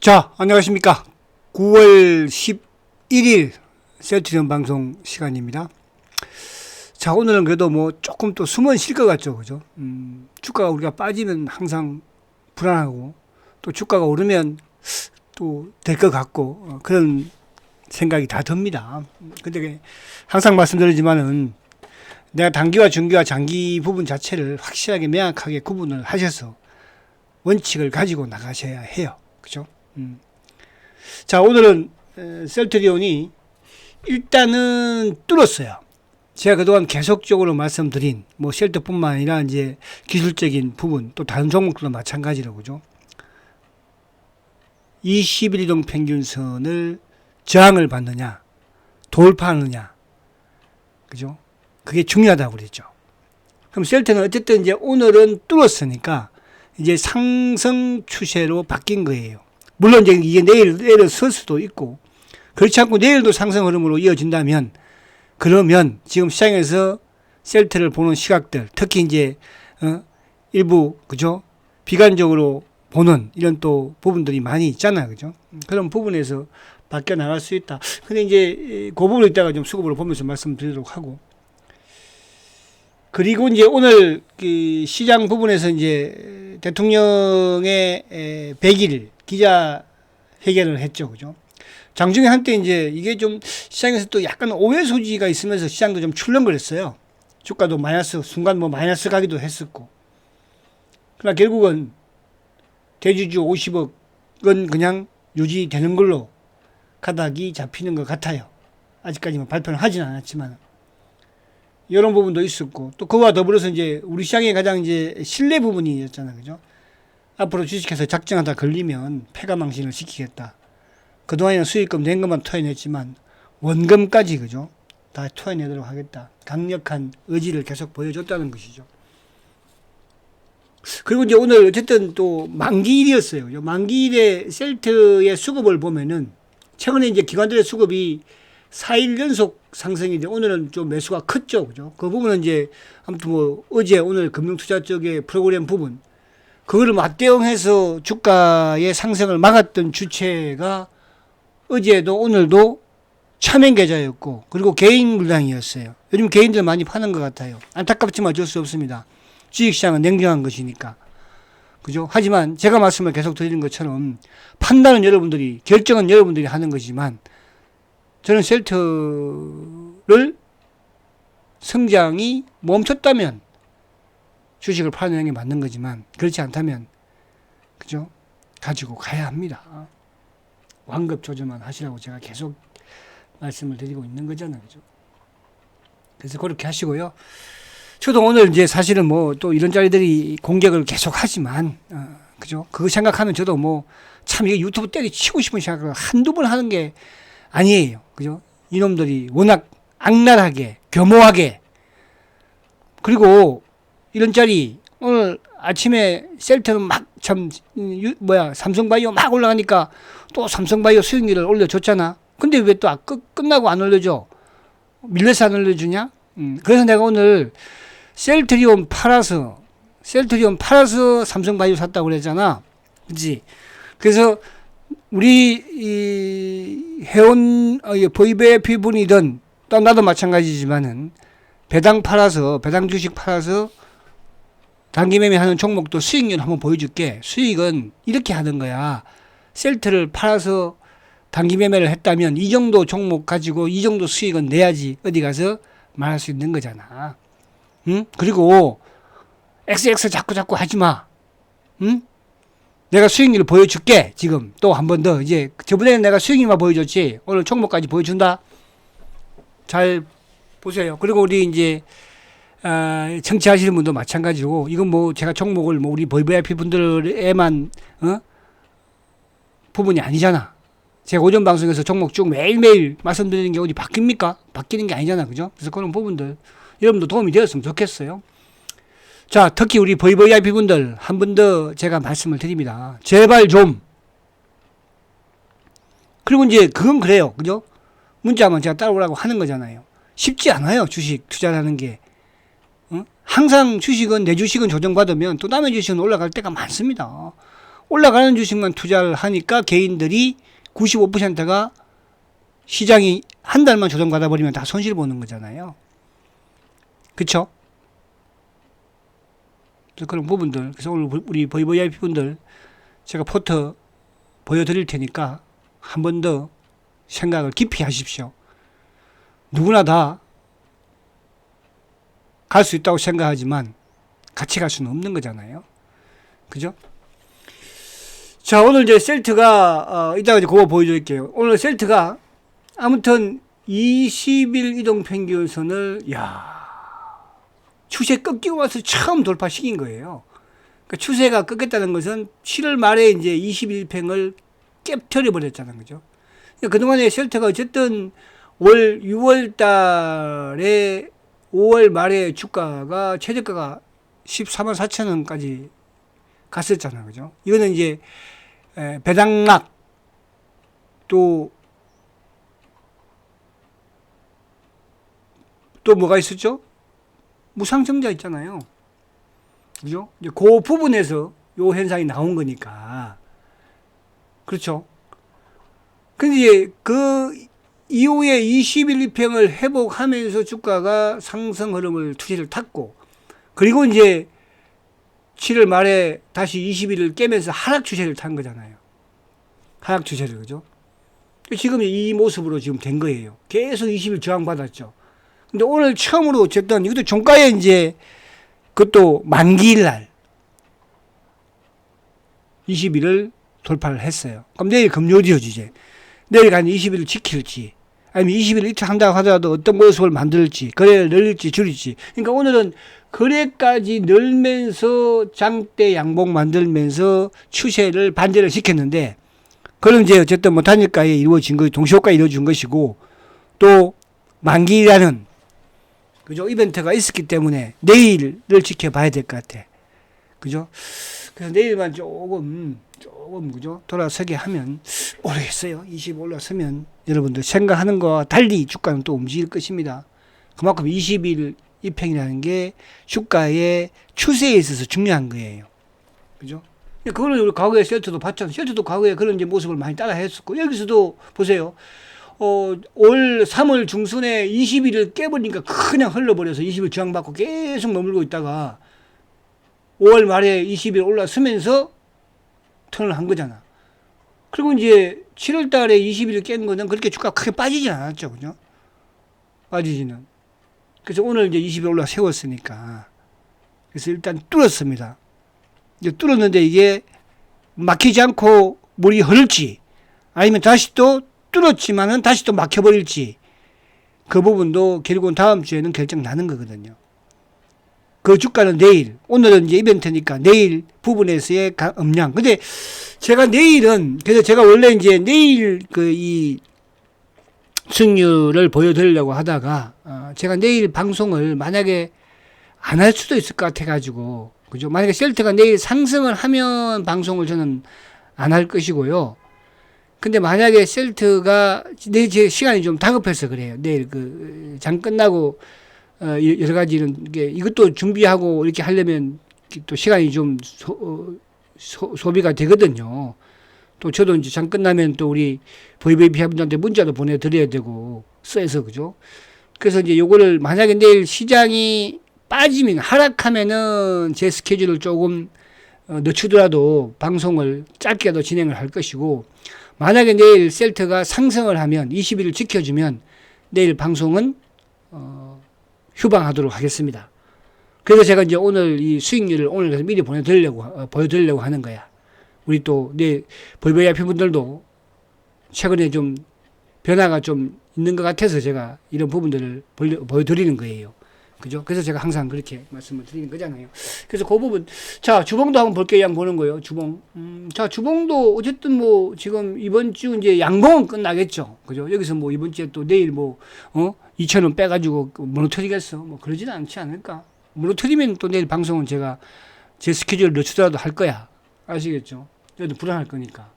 자, 안녕하십니까. 9월 11일 셀트리온 방송 시간입니다. 자, 오늘은 그래도 뭐 조금 또 숨은 쉴 것 같죠. 그죠? 음, 주가가 우리가 빠지면 항상 불안하고 또 주가가 오르면 또 될 것 같고 어, 그런 생각이 다 듭니다. 근데 항상 말씀드리지만은 내가 단기와 중기와 장기 부분 자체를 확실하게 명확하게 구분을 하셔서 원칙을 가지고 나가셔야 해요. 그죠? 음. 자, 오늘은 에, 셀트리온이 일단은 뚫었어요. 제가 그동안 계속적으로 말씀드린 뭐 쉘터뿐만 아니라 이제 기술적인 부분 또 다른 종목들도 마찬가지로 그죠? 21 이동 평균선을 저항을 받느냐 돌파하느냐 그죠? 그게 중요하다고 그랬죠. 그럼 셀트는 어쨌든 이제 오늘은 뚫었으니까 이제 상승 추세로 바뀐 거예요. 물론 이제 이게 내일 내일 설 수도 있고 그렇지 않고 내일도 상승 흐름으로 이어진다면 그러면 지금 시장에서 셀트를 보는 시각들 특히 이제 어, 일부 그죠? 비관적으로 보는 이런 또 부분들이 많이 있잖아요 그죠? 그런 부분에서 바뀌어 나갈 수 있다. 근데 이제 그 부분을 이따가 좀 수급으로 보면서 말씀드리도록 하고. 그리고 이제 오늘 그 시장 부분에서 이제 대통령의 100일 기자 회견을 했죠. 그죠? 장중에 한때 이제 이게 좀 시장에서 또 약간 오해 소지가 있으면서 시장도 좀 출렁거렸어요. 주가도 마이너스, 순간 뭐 마이너스 가기도 했었고. 그러나 결국은 대주주 50억은 그냥 유지되는 걸로 가닥이 잡히는 것 같아요. 아직까지는 발표는 하진 않았지만. 이런 부분도 있었고 또 그와 더불어서 이제 우리 시장의 가장 이제 신뢰 부분이었잖아요. 그죠? 앞으로 주식해서 작정하다 걸리면 폐가망신을 시키겠다. 그동안에는 수익금 낸 것만 토해냈지만 원금까지 그죠? 다 토해내도록 하겠다. 강력한 의지를 계속 보여줬다는 것이죠. 그리고 이제 오늘 어쨌든 또 만기일이었어요. 그죠? 만기일에 셀트의 수급을 보면은 최근에 이제 기관들의 수급이 4일 연속 상승인데 오늘은 좀 매수가 컸죠. 그죠? 그 부분은 이제 아무튼 뭐 어제 오늘 금융투자 쪽의 프로그램 부분 그거를 맞대응해서 주가의 상승을 막았던 주체가 어제도 오늘도 차명 계좌였고 그리고 개인 물량이었어요. 요즘 개인들 많이 파는 것 같아요. 안타깝지만 어쩔 수 없습니다. 주식시장은 냉정한 것이니까. 그죠? 하지만 제가 말씀을 계속 드리는 것처럼 판단은 여러분들이, 결정은 여러분들이 하는 거지만 저는 셀트를 성장이 멈췄다면 주식을 파는 게 맞는 거지만 그렇지 않다면 그죠? 가지고 가야 합니다. 완급 조절만 하시라고 제가 계속 말씀을 드리고 있는 거잖아요. 그죠? 그래서 그렇게 하시고요. 저도 오늘 이제 사실은 뭐 또 이런 자리들이 공격을 계속 하지만 어, 그죠? 그거 생각하면 저도 뭐 참 이거 유튜브 때리 치고 싶은 생각을 한두 번 하는 게 아니에요. 그죠? 이놈들이 워낙 악랄하게, 교모하게, 그리고 이런 자리, 오늘 아침에 셀트는 막 참, 뭐야, 삼성바이오 막 올라가니까 또 삼성바이오 수익률을 올려줬잖아. 근데 왜또 끝나고 안 올려줘? 밀려서 안 올려주냐? 음, 그래서 내가 오늘 셀트리온 팔아서, 셀트리온 팔아서 삼성바이오 샀다고 그랬잖아. 그지? 그래서 우리 이 회원 어, 보이베피 분이든 또 나도 마찬가지지만은 배당 팔아서 배당 주식 팔아서 단기 매매 하는 종목도 수익률 한번 보여줄게. 수익은 이렇게 하는 거야. 셀트를 팔아서 단기 매매를 했다면 이 정도 종목 가지고 이 정도 수익은 내야지 어디 가서 말할 수 있는 거잖아. 응? 그리고 XX 자꾸 자꾸 하지 마. 응? 내가 수익률을 보여줄게. 지금 또 한 번 더. 이제 저번에는 내가 수익률만 보여줬지. 오늘 종목까지 보여준다. 잘 보세요. 그리고 우리 이제 아, 청취하시는 분도 마찬가지고 이건 뭐 제가 종목을 뭐 우리 VVIP 분들에만 어? 부분이 아니잖아. 제가 오전 방송에서 종목 쭉 매일매일 말씀드리는 게 어디 바뀝니까? 바뀌는 게 아니잖아. 그죠? 그래서 그런 부분들 여러분도 도움이 되었으면 좋겠어요. 자, 특히 우리 VVIP 분들 한 번 더 제가 말씀을 드립니다. 제발 좀. 그리고 이제 그건 그래요. 그죠? 문자만 제가 따라오라고 하는 거잖아요. 쉽지 않아요. 주식 투자하는 게. 어? 항상 주식은 내 주식은 조정받으면 또 남의 주식은 올라갈 때가 많습니다. 올라가는 주식만 투자를 하니까 개인들이 95%가 시장이 한 달만 조정받아 버리면 다 손실 보는 거잖아요. 그쵸? 그런 부분들, 그래서 오늘 우리 VVIP 분들 제가 포트 보여드릴 테니까 한 번 더 생각을 깊이 하십시오. 누구나 다 갈 수 있다고 생각하지만 같이 갈 수는 없는 거잖아요. 그죠? 자, 오늘 이제 셀트가, 어, 이따가 이제 그거 보여드릴게요. 오늘 셀트가 아무튼 20일 이동 평균선을, 야 추세 꺾이고 와서 처음 돌파시킨 거예요. 그러니까 추세가 꺾였다는 것은 7월 말에 이제 21평을 깨트려 버렸다는 거죠. 그러니까 그동안에 셀트가 어쨌든 월 6월 달에 5월 말에 주가가 최저가가 14만 4천 원까지 갔었잖아요. 그죠? 이거는 이제 에, 배당락 또 또 뭐가 있었죠? 무상증자 있잖아요. 그죠? 이제 그 부분에서 요 현상이 나온 거니까. 그렇죠? 근데 이제 그 이후에 21, 2평을 회복하면서 주가가 상승 흐름을 투시를 탔고, 그리고 이제 7월 말에 다시 20일을 깨면서 하락 추세를 탄 거잖아요. 하락 추세를, 그죠? 지금 이 모습으로 지금 된 거예요. 계속 20일 저항받았죠. 근데 오늘 처음으로 어쨌든 이것도 종가에 이제 그것도 만기일 날 20일을 돌파를 했어요. 그럼 내일 금요일이죠, 이제. 내일 간 20일을 지킬지, 아니면 20일 이틀 한다고 하더라도 어떤 모습을 만들지, 거래를 늘릴지 줄일지. 그러니까 오늘은 거래까지 늘면서 장대 양봉 만들면서 추세를 반대를 시켰는데, 그럼 이제 어쨌든 뭐 단일가에 이루어진 거, 동시효과 이루어진 것이고, 또 만기라는 그죠? 이벤트가 있었기 때문에 내일을 지켜봐야 될 것 같아. 그죠? 그래서 내일만 조금, 조금, 그죠? 돌아서게 하면, 모르겠어요. 20 올라서면 여러분들 생각하는 거와 달리 주가는 또 움직일 것입니다. 그만큼 20일 입행이라는 게 주가의 추세에 있어서 중요한 거예요. 그죠? 그거는 우리 과거에 셀트도 봤잖아요. 셀트도 과거에 그런 이제 모습을 많이 따라 했었고, 여기서도 보세요. 어, 올 3월 중순에 20일을 깨버리니까 그냥 흘러버려서 20일 저항받고 계속 머물고 있다가 5월 말에 20일 올라서면서 턴을 한 거잖아. 그리고 이제 7월 달에 20일 깬 거는 그렇게 주가가 크게 빠지진 않았죠. 그죠? 빠지지는. 그래서 오늘 이제 20일 올라 세웠으니까. 그래서 일단 뚫었습니다. 이제 뚫었는데 이게 막히지 않고 물이 흐를지 아니면 다시 또 뚫었지만은 다시 또 막혀버릴지 그 부분도 결국은 다음 주에는 결정 나는 거거든요. 그 주가는 내일, 오늘은 이제 이벤트니까 내일 부분에서의 음량. 근데 제가 내일은, 그래서 제가 원래 이제 내일 그이 수익률을 보여드리려고 하다가, 어 제가 내일 방송을 만약에 안 할 수도 있을 것 같아가지고, 그죠? 만약에 셀트가 내일 상승을 하면 방송을 저는 안 할 것이고요. 근데 만약에 셀트가 내일 제 시간이 좀 다급해서 그래요. 내일 그 장 끝나고 어 여러 가지 이런 게 이것도 준비하고 이렇게 하려면 또 시간이 좀 소, 어, 소, 소비가 되거든요. 또 저도 이제 장 끝나면 또 우리 VVP 분들한테 문자도 보내드려야 되고 써서 그죠. 그래서 이제 요거를 만약에 내일 시장이 빠지면 하락하면은 제 스케줄을 조금 어, 늦추더라도 방송을 짧게도 진행을 할 것이고 만약에 내일 셀트가 상승을 하면 20일을 지켜주면 내일 방송은 어, 휴방하도록 하겠습니다. 그래서 제가 이제 오늘 이 수익률을 오늘 미리 보내드리려고 어, 보여드리려고 하는 거야. 우리 또 내 볼베이아피 분들도 최근에 좀 변화가 좀 있는 것 같아서 제가 이런 부분들을 보여드리는 거예요. 그죠? 그래서 제가 항상 그렇게 말씀을 드리는 거잖아요. 그래서 그 부분. 자, 주봉도 한번 볼게요. 양 보는 거예요. 주봉. 음, 자, 주봉도 어쨌든 뭐 지금 이번 주 이제 양봉은 끝나겠죠. 그죠? 여기서 뭐 이번 주에 또 내일 뭐, 어? 2천원 빼가지고 무너뜨리겠어. 뭐 그러지는 않지 않을까. 무너뜨리면 또 내일 방송은 제가 제 스케줄을 늦추더라도 할 거야. 아시겠죠? 저도 불안할 거니까.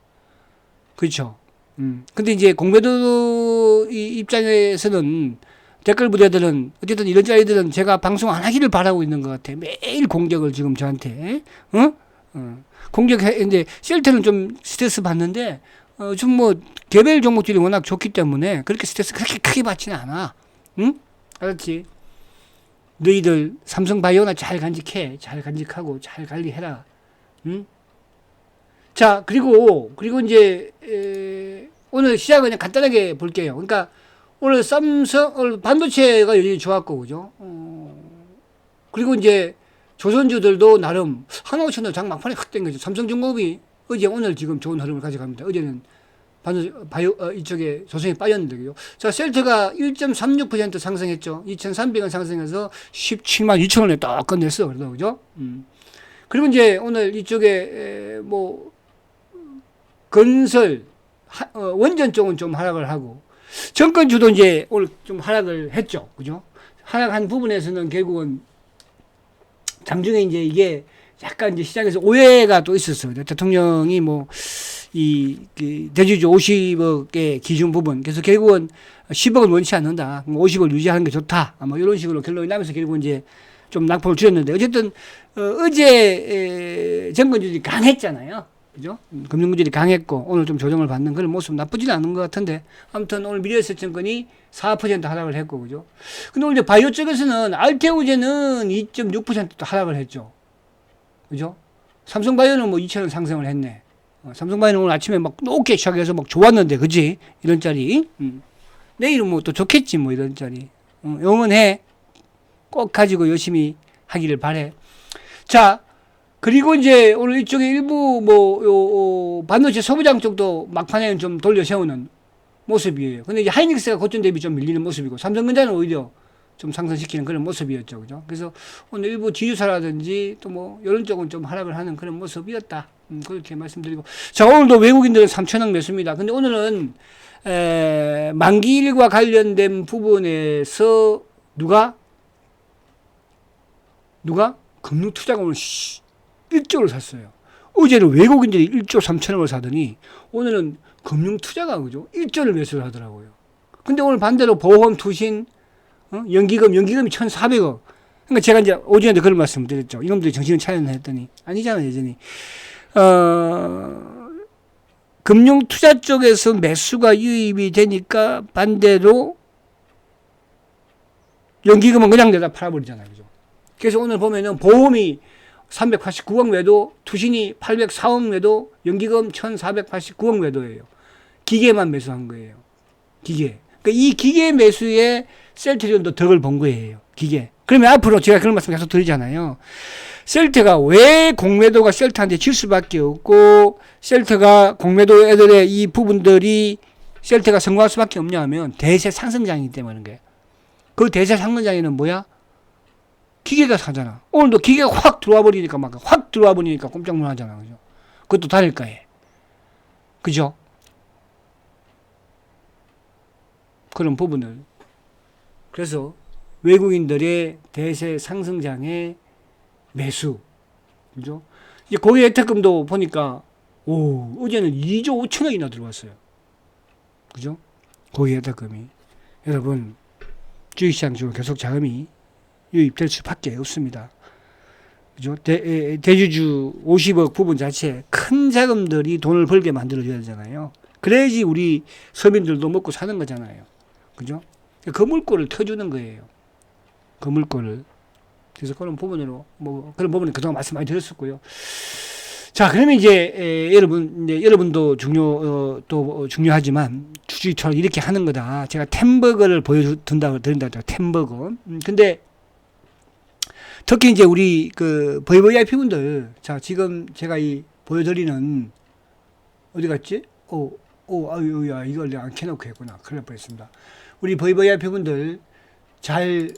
그렇죠. 음. 근데 이제 공매도 입장에서는 댓글 부대들은 어쨌든 이런 자리들은 제가 방송 안 하기를 바라고 있는 것 같아. 매일 공격을 지금 저한테 어? 어. 공격해 이제 셀트는 좀 스트레스 받는데 어, 좀뭐 개별 종목들이 워낙 좋기 때문에 그렇게 스트레스 그렇게 크게 받지는 않아. 응? 알았지? 너희들 삼성 바이오나 잘 간직해. 잘 간직하고 잘 관리해라. 응? 자, 그리고 그리고 이제 에, 오늘 시작은 그냥 간단하게 볼게요. 그러니까 오늘 삼성 오늘 반도체가 여전히 좋았고 그죠? 어, 그리고 이제 조선주들도 나름 한화오천도 장 막판에 확 땡겨죠. 삼성중공업이 어제 오늘 지금 좋은 흐름을 가져갑니다. 어제는 반도 바이오 어, 이쪽에 조선이 빠졌는데 그죠. 자 셀트가 1.36% 상승했죠. 2,300원 상승해서 17만 2천 원에 딱 끝냈어. 그래도 그죠. 음. 그리고 이제 오늘 이쪽에 에, 뭐 건설 하, 어, 원전 쪽은 좀 하락을 하고 정권주도 이제 오늘 좀 하락을 했죠. 그죠? 하락한 부분에서는 결국은 장중에 이제 이게 약간 이제 시장에서 오해가 또 있었어요. 대통령이 뭐, 이, 그 대주주 50억의 기준 부분. 그래서 결국은 10억을 원치 않는다. 50을 유지하는 게 좋다. 뭐 이런 식으로 결론이 나면서 결국은 이제 좀 낙폭을 줄였는데 어쨌든, 어, 어제 정권주들이 강했잖아요. 그죠? 음, 금융구질이 강했고 오늘 좀 조정을 받는 그런 모습 나쁘지는 않은 것 같은데 아무튼 오늘 미래에셋 증권이 4% 하락을 했고 그죠? 근데 오늘 바이오 쪽에서는 알테오제는 2.6%또 하락을 했죠. 그죠? 삼성바이오는 뭐 2천원 상승을 했네. 어, 삼성바이오는 오늘 아침에 막 높게 시작해서 막 좋았는데 그지? 이런 자리. 음. 내일은 뭐 또 좋겠지 뭐 이런 자리. 어, 영원해. 꼭 가지고 열심히 하기를 바래. 자, 그리고 이제 오늘 이쪽에 일부 뭐, 요, 요 반도체 소부장 쪽도 막판에는 좀 돌려 세우는 모습이에요. 근데 이제 하이닉스가 고점 대비 좀 밀리는 모습이고 삼성전자는 오히려 좀 상승시키는 그런 모습이었죠. 그죠? 그래서 오늘 일부 지유사라든지 또 뭐 이런 쪽은 좀 하락을 하는 그런 모습이었다. 음, 그렇게 말씀드리고. 자, 오늘도 외국인들은 3천억 매수입니다. 근데 오늘은 에, 만기일과 관련된 부분에서 누가 누가 금융투자가 오늘 1조를 샀어요. 어제는 외국인들이 1조 3천억을 사더니 오늘은 금융투자가 그죠? 1조를 매수를 하더라고요. 근데 오늘 반대로 보험, 투신, 어? 연기금, 연기금이 1,400억. 그러니까 제가 이제 오전에도 그런 말씀 드렸죠. 이놈들이 정신을 차렸나 했더니 아니잖아요, 여전히. 어, 금융 투자 쪽에서 매수가 유입이 되니까 반대로 연기금은 그냥 내다 팔아버리잖아요. 그죠? 그래서 오늘 보면은 보험이 389억 매도, 투신이 804억 매도, 연기금 1489억 매도예요. 기계만 매수한 거예요. 기계. 그러니까 이 기계 매수에 셀트리온도 덕을 본 거예요. 기계. 그러면 앞으로 제가 그런 말씀 계속 드리잖아요. 셀트가 왜 공매도가 셀트한테 질 수밖에 없고 셀트가 공매도 애들의 이 부분들이 셀트가 성공할 수밖에 없냐 하면 대세 상승장이기 때문인 거예요. 그 대세 상승장에는 뭐야? 기계가 사잖아. 오늘도 기계가 확 들어와 버리니까 막 확 들어와 버리니까 꼼짝 못 하잖아. 그죠? 그것도 다를까에. 그죠? 그런 부분을. 그래서 외국인들의 대세 상승장의 매수. 그죠? 이제 고객 혜택금도 보니까, 오, 어제는 2조 5천억이나 들어왔어요. 그죠? 고객 혜택금이. 여러분, 주식시장 중으로 계속 자금이 유입될 수밖에 없습니다. 그죠? 대, 대주주 50억 부분 자체 큰 자금들이 돈을 벌게 만들어줘야 되잖아요. 그래야지 우리 서민들도 먹고 사는 거잖아요. 그죠? 그 물꼬를 터주는 거예요. 그 물꼬를. 그래서 그런 부분으로, 뭐, 그런 부분에 그동안 말씀 많이 드렸었고요. 자, 그러면 이제, 에, 여러분, 이제 여러분도 중요, 어, 또 중요하지만 주주처럼 이렇게 하는 거다. 제가 템버거를 보여준다고 드린다고 템버거. 음, 근데 특히 이제 우리 그 VVIP 분들, 자, 지금 제가 이 보여드리는 어디 갔지? 오, 오, 아유, 야, 이걸 내가 안 켜놓고 했구나. 큰일 날 뻔했습니다. 우리 VVIP 분들 잘,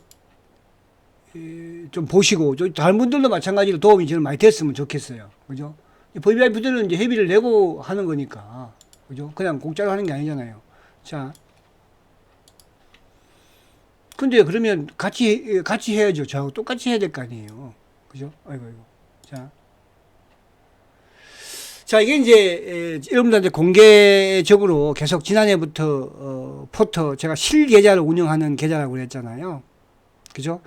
좀 보시고, 저 다른 분들도 마찬가지로 도움이 저는 많이 됐으면 좋겠어요. 그죠? VVIP들은 이제 회비를 내고 하는 거니까. 그죠? 그냥 공짜로 하는 게 아니잖아요. 자. 근데 그러면 같이, 같이 해야죠. 저하고 똑같이 해야 될 거 아니에요. 그죠? 아이고, 아이고. 자. 자, 이게 이제, 에, 여러분들한테 공개적으로 계속 지난해부터, 어, 포터, 제가 실계좌를 운영하는 계좌라고 그랬잖아요. 그죠?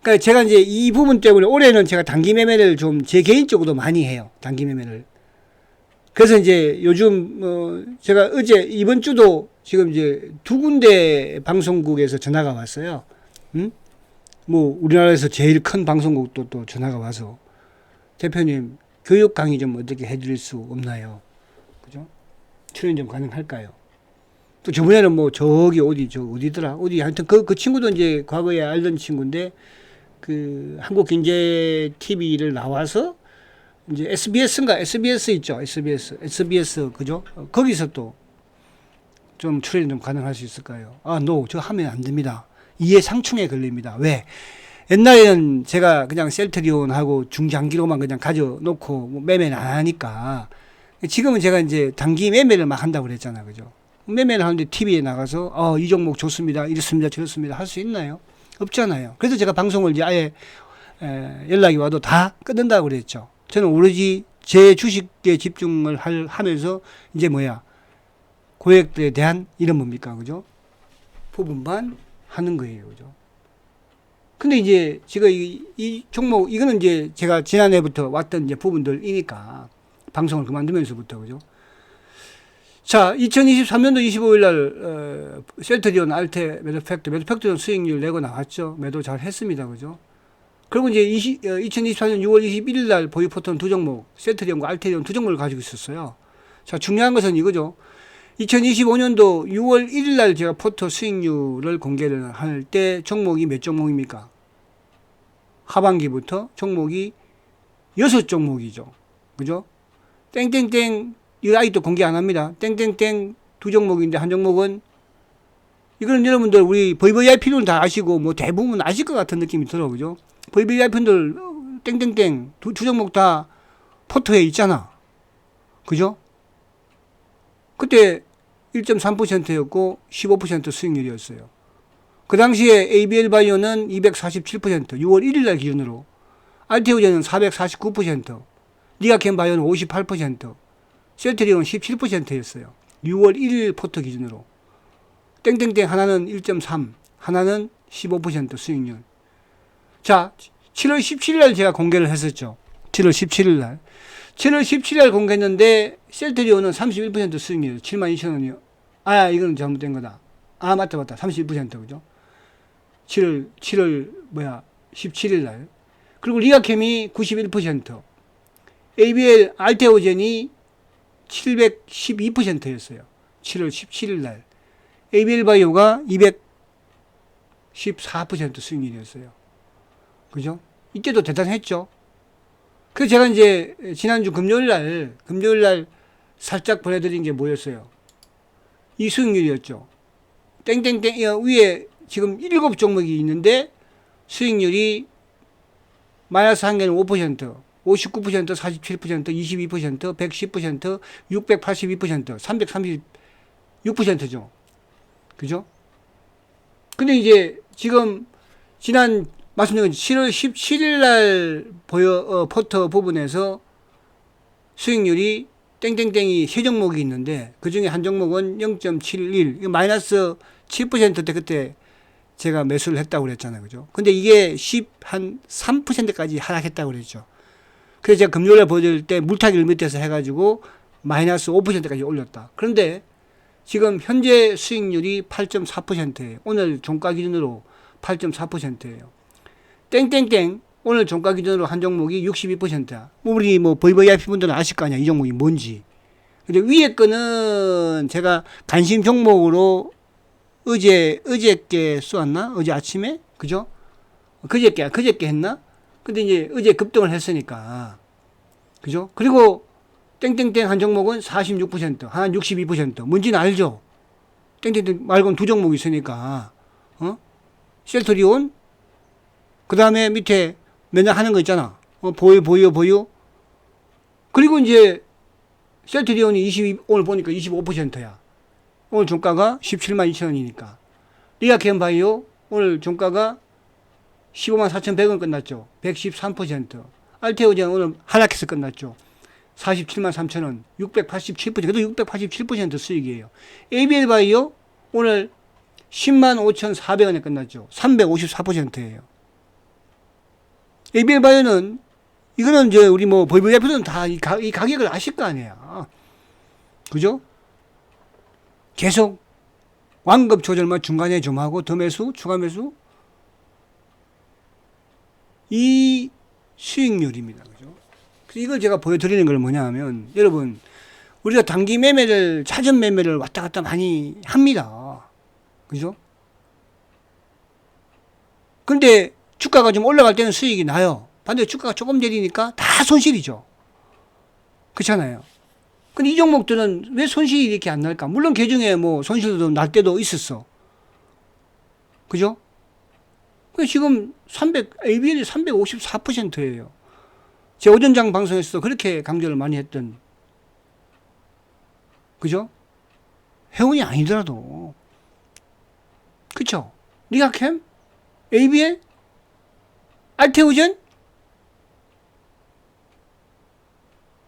그러니까 제가 이제 이 부분 때문에 올해는 제가 단기 매매를 좀 제 개인적으로 많이 해요. 단기 매매를. 그래서 이제 요즘 어 제가 어제 이번 주도 지금 이제 두 군데 방송국에서 전화가 왔어요. 음? 뭐 우리나라에서 제일 큰 방송국도 또 전화가 와서 대표님 교육 강의 좀 어떻게 해드릴 수 없나요? 그죠? 출연 좀 가능할까요? 또 저번에는 뭐 저기 어디 저 어디더라 어디 하여튼 그 그 친구도 이제 과거에 알던 친구인데 그 한국경제 TV를 나와서 이제 SBS인가 SBS 있죠 SBS SBS 그죠 어, 거기서 또 좀 출연 좀 가능할 수 있을까요? 아, 노, 저 하면 안 됩니다. 이해 상충에 걸립니다. 왜? 옛날에는 제가 그냥 셀트리온하고 중장기로만 그냥 가져놓고 뭐 매매는 안 하니까 지금은 제가 이제 단기 매매를 막 한다고 그랬잖아요. 그죠? 매매를 하는데 TV에 나가서 어, 이 종목 좋습니다. 이렇습니다. 저렇습니다. 할 수 있나요? 없잖아요. 그래서 제가 방송을 이제 아예 에, 연락이 와도 다 끊는다고 그랬죠. 저는 오로지 제 주식에 집중을 할, 하면서 이제 뭐야 고액들에 대한 이런 뭡니까 그죠? 부분만 하는 거예요. 그죠? 근데 이제 제가 이, 이 종목 이거는 이제 제가 지난해부터 왔던 이제 부분들이니까 방송을 그만두면서부터 그죠? 자, 2023년도 25일 날 어, 셀트리온 알테 매도 팩트 매도 팩트는 수익률 내고 나왔죠. 매도 잘 했습니다. 그죠? 그리고 이제 20, 어, 2024년 6월 21일 날 보유 포트는 두 종목, 셀트리온과 알테리온 두 종목을 가지고 있었어요. 자, 중요한 것은 이거죠. 2025년도 6월 1일 날 제가 포트 수익률을 공개를 할 때 종목이 몇 종목입니까? 하반기부터 종목이 여섯 종목이죠. 그죠? 땡땡땡 이 아직도 공개 안 합니다. 땡땡땡 두 종목인데 한 종목은 이거는 여러분들 우리 VVIP는 다 아시고 뭐 대부분 아실 것 같은 느낌이 들어 그죠? VVIP들 땡땡땡 두, 두 종목 다 포트에 있잖아. 그죠? 그때 1.3%였고 15% 수익률이었어요. 그 당시에 ABL 바이오는 247%, 6월 1일 날 기준으로, 알테오제는 449%, 리아캠 바이오는 58%, 셀트리온 17%였어요. 6월 1일 포트 기준으로. 땡땡땡 하나는 1.3, 하나는 15% 수익률. 자, 7월 17일 날 제가 공개를 했었죠. 7월 17일 날. 7월 17일 날 공개했는데 셀트리온은 31% 수익률 7만 2천 원이요. 아, 이거는 잘못된 거다. 아, 맞다, 맞다. 31% 그죠? 7월, 7월, 뭐야, 17일 날. 그리고 리아캠이 91%. ABL 알테오젠이 712%였어요. 7월 17일 날. ABL 바이오가 214% 수익률이었어요. 그죠? 이때도 대단했죠. 그래서 제가 이제 지난주 금요일 날, 금요일 날 살짝 보내드린 게 뭐였어요? 이 수익률이었죠. 땡땡땡, 어, 위에 지금 일곱 종목이 있는데 수익률이 마이너스 한 개는 5%, 59%, 47%, 22%, 110%, 682%, 336%죠. 그죠? 근데 이제 지금 지난 말씀드린 7월 17일 날 보여 어, 포터 부분에서 수익률이 땡땡땡이 세 종목이 있는데 그 중에 한 종목은 0.71 마이너스 7%대 그때 제가 매수를 했다고 그랬잖아요. 그죠? 근데 이게 10, 한 3%까지 하락했다고 그랬죠. 그래서 제가 금요일에 보여드릴 때 물타기를 밑에서 해가지고 마이너스 5%까지 올렸다. 그런데 지금 현재 수익률이 8.4%예요. 오늘 종가 기준으로 8.4%예요. 땡땡땡 오늘 종가 기준으로 한 종목이 62%야. 우리 뭐 VVIP 분들은 아실 거 아니야. 이 종목이 뭔지. 근데 위에 거는 제가 관심 종목으로 어제 어제께 쏘았나? 어제 아침에 그죠? 그저께 그저께 했나? 근데 이제 어제 급등을 했으니까 그죠? 그리고 땡땡땡 한 종목은 46%, 한 62%. 뭔지는 알죠? 땡땡땡 말고는 두 종목 있으니까 어? 셀트리온 그 다음에 밑에 맨날 하는 거 있잖아. 어, 보유, 보유, 보유. 그리고 이제 셀트리온이 22, 오늘 보니까 25%야. 오늘 종가가 17만 2천 원이니까. 리아캠 바이오 오늘 종가가 15만 4,100원 끝났죠. 113%. 알테오젠 오늘 하락해서 끝났죠. 47만 3천 원. 687%. 그래도 687% 수익이에요. ABL 바이오 오늘 10만 5,400원에 끝났죠. 354%예요. ABL 바이오는 이거는 이제 우리 뭐 보이보 대표들은 다이 가격을 아실 거 아니야. 그죠? 계속 완급 조절만 중간에 좀 하고 더 매수, 추가 매수. 이 수익률입니다. 이걸 제가 보여드리는 걸 뭐냐 하면 여러분 우리가 단기 매매를 차전 매매를 왔다 갔다 많이 합니다. 그죠? 근데 주가가 좀 올라갈 때는 수익이 나요. 반대로 주가가 조금 내리니까 다 손실이죠. 그렇잖아요. 근데 이 종목들은 왜 손실이 이렇게 안 날까? 물론 개중에 뭐 손실도 날 때도 있었어. 그죠? 그 지금 300, ABL이 354%예요. 제 오전장 방송에서도 그렇게 강조를 많이 했던, 그죠? 회원이 아니더라도, 그쵸? 리가캠? ABL? 알테오전?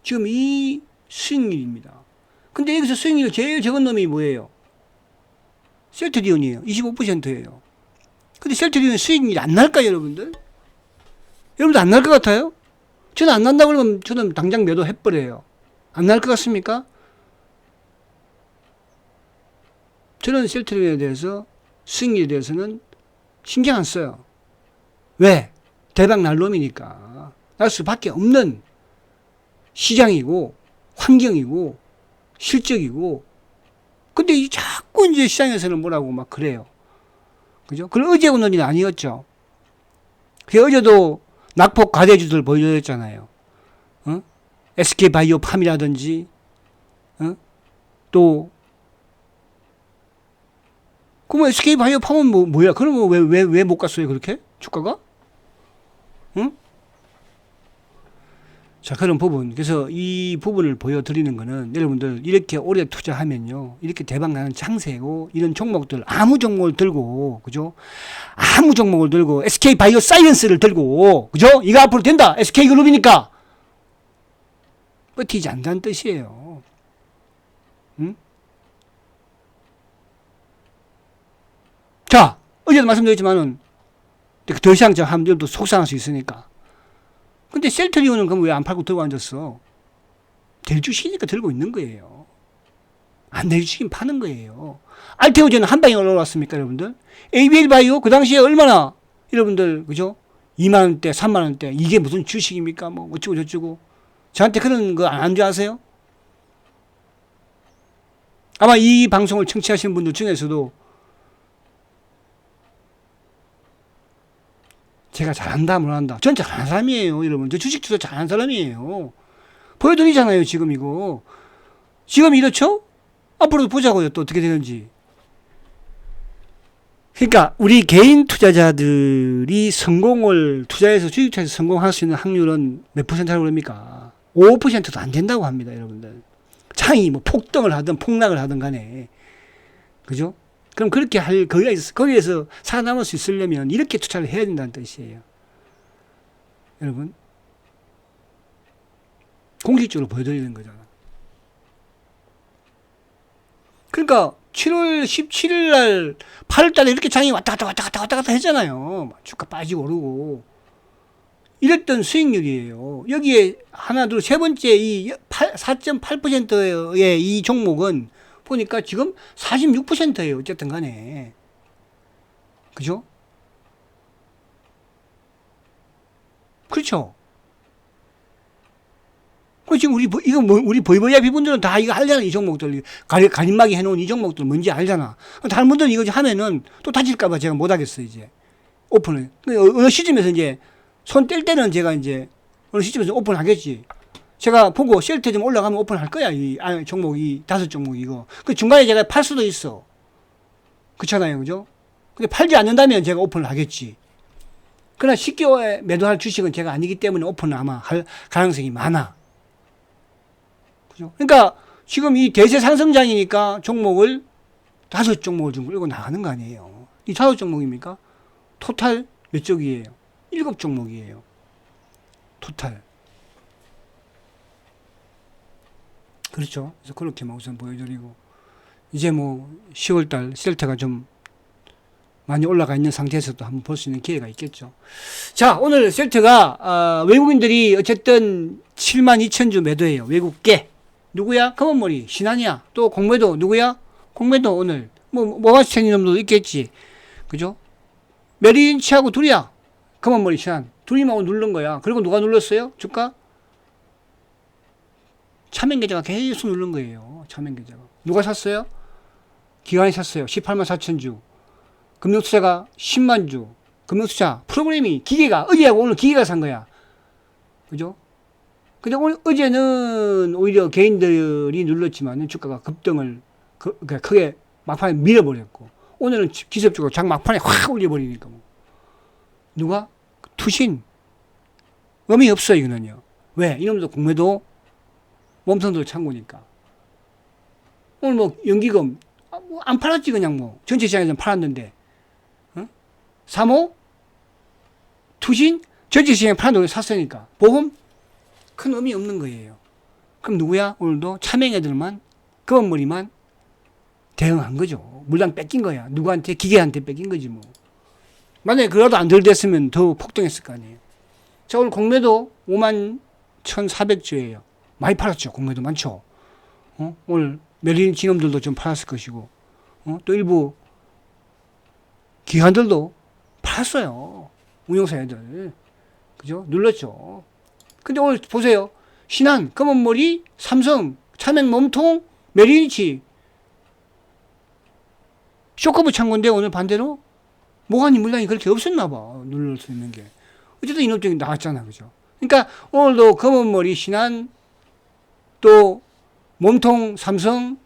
지금 이 수익률입니다. 근데 여기서 수익률 제일 적은 놈이 뭐예요? 셀트리온이에요. 25%예요. 근데 셀트리온 수익률이 안 날까요, 여러분들? 여러분들 안 날 것 같아요? 저는 안 난다고 그러면 저는 당장 매도 해버려요. 안 날 것 같습니까? 저는 셀트리온에 대해서 수익률에 대해서는 신경 안 써요. 왜? 대박 날 놈이니까. 날 수밖에 없는 시장이고 환경이고 실적이고 근데 이 자꾸 이제 시장에서는 뭐라고 막 그래요. 그죠? 그건 어제 오는 일 아니었죠. 그 어제도 낙폭 과대주들 보여줬잖아요. 어? SK 바이오팜이라든지 어? 또 그러면 SK 바이오팜은 뭐 뭐야? 그러면 왜왜 왜 못 갔어요 그렇게 주가가? 자, 그런 부분. 그래서 이 부분을 보여드리는 거는 여러분들 이렇게 오래 투자하면요. 이렇게 대박 나는 창세고 이런 종목들 아무 종목을 들고, 그죠? 아무 종목을 들고 SK 바이오 사이언스를 들고, 그죠? 이거 앞으로 된다. SK 그룹이니까. 버티지 않다는 뜻이에요. 응? 자, 어제도 말씀드렸지만은 더 이상 저 하면 또 속상할 수 있으니까. 근데 셀트리온은 그럼 왜 안 팔고 들고 앉았어? 될 주시니까 들고 있는 거예요. 안될 주시긴 파는 거예요. 알테오젠은 한 방에 올라왔습니까, 여러분들? ABL 바이오 그 당시에 얼마나 여러분들 그죠? 2만 원대, 3만 원대 이게 무슨 주식입니까? 뭐 어쩌고 저쩌고 저한테 그런 거안 좋아하세요? 아마 이 방송을 청취하시는 분들 중에서도 제가 잘한다, 못한다. 전 잘하는 사람이에요, 여러분. 저 주식 투자 잘하는 사람이에요. 보여드리잖아요, 지금 이거. 지금 이렇죠? 앞으로도 보자고요, 또 어떻게 되는지. 그러니까 우리 개인 투자자들이 성공을 투자해서 주식 투자에서 성공할 수 있는 확률은 몇 퍼센트라고 그럽니까? 5%도 안 된다고 합니다, 여러분들. 창이 뭐 폭등을 하든 폭락을 하든 간에. 그죠? 그럼 그렇게 할 거기가 있어. 거기에서 살아남을 수 있으려면 이렇게 투자를 해야 된다는 뜻이에요. 여러분. 공식적으로 보여드리는 거잖아. 그러니까 7월 17일 날 8월 달에 이렇게 장이 왔다 갔다 왔다 갔다 왔다 갔다 했잖아요. 주가 빠지고 오르고. 이랬던 수익률이에요. 여기에 하나, 둘, 세 번째 이 4.8%의 이 종목은 보니까 지금 46%예요. 어쨌든 간에. 그죠? 그렇죠. 그 지금 우리 이거 뭐 우리 보이보야 비분들은 다 이거 알잖아 이 종목들 가리, 가림막이 해놓은 이 종목들 뭔지 알잖아. 다른 분들은 이거 하면은 또 다칠까봐 제가 못 하겠어 이제 오픈을 어느 시점에서 이제 손 뗄 때는 제가 이제 어느 시점에서 오픈하겠지. 제가 보고 셀트 좀 올라가면 오픈할 거야. 이 아, 종목, 이 다섯 종목 이거. 그 중간에 제가 팔 수도 있어. 그렇잖아요. 그죠? 근데 팔지 않는다면 제가 오픈을 하겠지. 그러나 10개월에 매도할 주식은 제가 아니기 때문에 오픈을 아마 할 가능성이 많아. 그죠? 그러니까 지금 이 대세 상승장이니까 종목을 다섯 종목을 좀 끌고 나가는 거 아니에요. 이 다섯 종목입니까? 토탈 몇 쪽이에요? 일곱 종목이에요. 토탈. 그렇죠. 그래서 그렇게만 우선 보여드리고 이제 뭐 10월달 셀트가 좀 많이 올라가 있는 상태에서도 한번 볼 수 있는 기회가 있겠죠. 자, 오늘 셀트가 어, 외국인들이 어쨌든 7만 2천 주 매도해요. 외국계. 누구야? 검은머리 신한이야. 또 공매도 누구야? 공매도 오늘 뭐 모바스텐 이놈도 있겠지. 그죠? 메리인치하고 둘이야. 검은머리 신한. 둘이만 누른 거야. 그리고 누가 눌렀어요? 주가? 차명 계좌가 계속 누른 거예요. 차명 계좌가. 누가 샀어요? 기관이 샀어요. 18만 4천 주. 금융투자가 10만 주. 금융투자 프로그램이 기계가 어제하고 오늘 기계가 산 거야. 그죠? 근데 오늘 어제는 오히려 개인들이 눌렀지만 주가가 급등을 그, 그 크게 막판에 밀어버렸고 오늘은 지- 기습적으로 장 막판에 확 올려버리니까 뭐. 누가 투신 의미 없어 이거는요. 왜 이놈도 공매도 몸통들 창고니까 오늘 뭐 연기금 아, 뭐안 팔았지 그냥 뭐 전체 시장에서 팔았는데 어? 3호 투신 전체 시장에 팔았는데 샀으니까 보험 큰 의미 없는 거예요. 그럼 누구야? 오늘도 차명 애들만 검은머리만 대응한 거죠. 물량 뺏긴 거야. 누구한테 기계한테 뺏긴 거지 뭐. 만약에 그라도 안 덜됐으면 더 폭등했을 거 아니에요. 자 오늘 공매도 5만 1,400주예요. 많이 팔았죠. 공매도 많죠. 어? 오늘 메린 진놈들도 좀 팔았을 것이고 어? 또 일부 기관들도 팔았어요. 운용사 애들. 그죠? 눌렀죠. 근데 오늘 보세요. 신한, 검은머리, 삼성, 차명 몸통, 메리니치. 쇼커브 창고인데 오늘 반대로 모가니 물량이 그렇게 없었나 봐. 누를 수 있는 게. 어쨌든 이놈적인 나왔잖아. 그죠? 그러니까 오늘도 검은머리, 신한, 또 몸통, 삼성,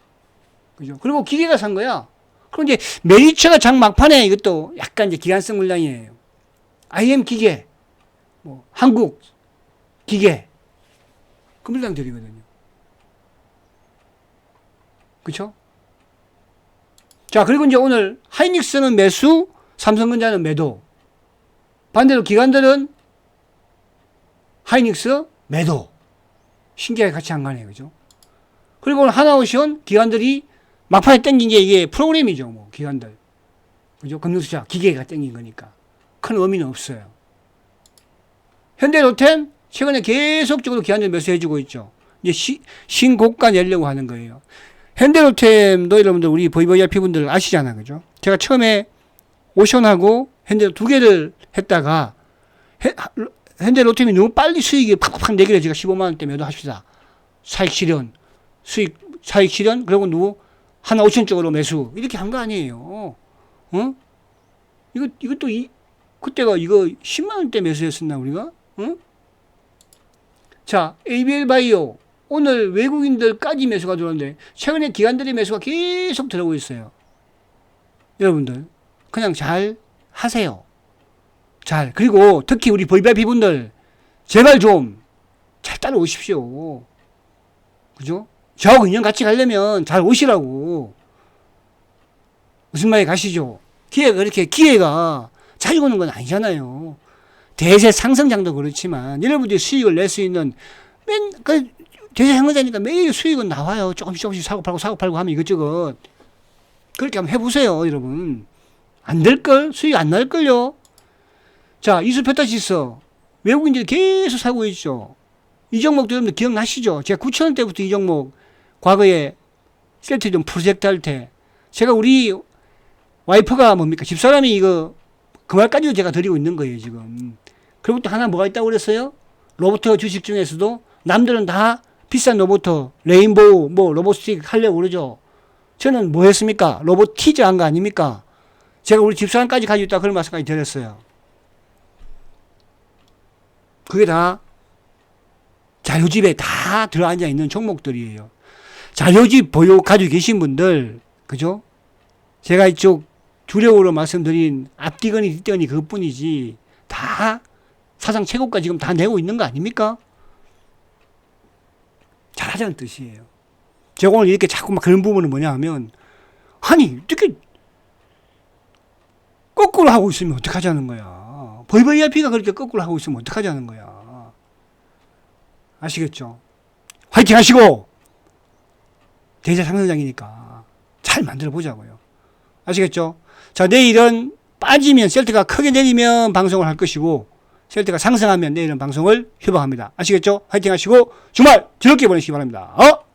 그죠? 그리고 기계가 산 거야. 그럼 이제 메리츠가 장 막판에 이것도 약간 이제 기간성 물량이에요. IM 기계, 뭐 한국 기계, 그 물량들이거든요. 그쵸? 자, 그리고 이제 오늘 하이닉스는 매수, 삼성전자는 매도. 반대로 기관들은 하이닉스 매도. 신기하게 같이 안 가네요. 그죠? 그리고 오늘 하나오션 기관들이 막판에 땡긴 게 이게 프로그램이죠. 뭐, 기관들. 그죠? 금융투자 기계가 땡긴 거니까. 큰 의미는 없어요. 현대로템 최근에 계속적으로 기관들 매수해주고 있죠. 이제 시, 신고가 내려고 하는 거예요. 현대로템도 여러분들 우리 VVIP 분들 아시잖아. 그죠? 제가 처음에 오션하고 현대 두 개를 했다가 현대 로템이 너무 빨리 수익이 팍팍팍 내기를 제가 15만 원대 매도 합시다. 사익 실현, 수익 사익 실현 그리고 누구 하나 5천 쪽으로 매수 이렇게 한 거 아니에요. 어? 이거 이것도 이 그때가 이거 10만 원대 매수했었나 우리가? 어? 자, ABL 바이오 오늘 외국인들까지 매수가 들어오는데 최근에 기관들의 매수가 계속 들어오고 있어요. 여러분들 그냥 잘 하세요. 잘 그리고 특히 우리 VVIP 분들 제발 좀 잘 따라오십시오. 그죠? 저하고 인연 같이 가려면 잘 오시라고. 무슨 말이 가시죠? 기회가 그렇게 기회가 잘 오는 건 아니잖아요. 대세 상승장도 그렇지만 여러분들이 수익을 낼 수 있는 맨 그 대세 상승자니까 매일 수익은 나와요. 조금씩 조금씩 사고 팔고 사고 팔고 하면 이것저것 그렇게 한번 해보세요, 여러분. 안 될 걸 수익 안 날 걸요. 자 이수페타시스 외국인들이 계속 사고 있죠. 이 종목도 여러분들 기억나시죠? 제가 9천 원대부터 이 종목 과거에 셀트 좀 프로젝트 할 때 제가 우리 와이프가 뭡니까 집사람이 이거 그 말까지도 제가 드리고 있는 거예요 지금. 그리고 또 하나 뭐가 있다고 그랬어요? 로봇 주식 중에서도 남들은 다 비싼 로봇 레인보우 뭐 로봇스틱 하려고 그러죠. 저는 뭐 했습니까? 로봇 티즈 한 거 아닙니까? 제가 우리 집사람까지 가지고 있다 그런 말씀까지 드렸어요. 그게 다 자료집에 다 들어앉아 있는 종목들이에요. 자료집 보유 가지고 계신 분들, 그죠? 제가 이쪽 주력으로 말씀드린 앞뒤건이 뒷건이 그것뿐이지 다 사상 최고가 지금 다 내고 있는 거 아닙니까? 잘하자는 뜻이에요. 제가 오늘 이렇게 자꾸 막 그런 부분은 뭐냐 하면 아니 이렇게 거꾸로 하고 있으면 어떡하자는 거야. VVIP가 그렇게 거꾸로 하고 있으면 어떡하자는 거야. 아시겠죠? 화이팅 하시고 대세 상승장이니까 잘 만들어 보자고요. 아시겠죠? 자, 내일은 빠지면 셀트가 크게 내리면 방송을 할 것이고 셀트가 상승하면 내일은 방송을 휴방합니다. 아시겠죠? 화이팅 하시고 주말 즐겁게 보내시기 바랍니다. 어?